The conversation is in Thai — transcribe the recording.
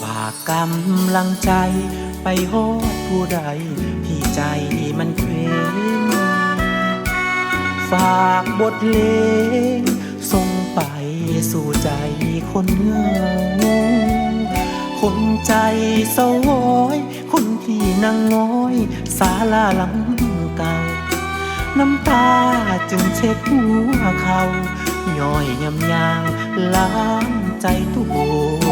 ฝากกำลังใจไปโอดผู้ใดที่ใจมันเคว้งฝากบทเลงส่งไปสู่ใจคนเหงาคนใจเศร้าหวอยคนที่นั่งง้อยสาลาหลังเก่า น้ำตาจึงเช็ดหัวเขาย่อยยำยางล้างใจตัวโ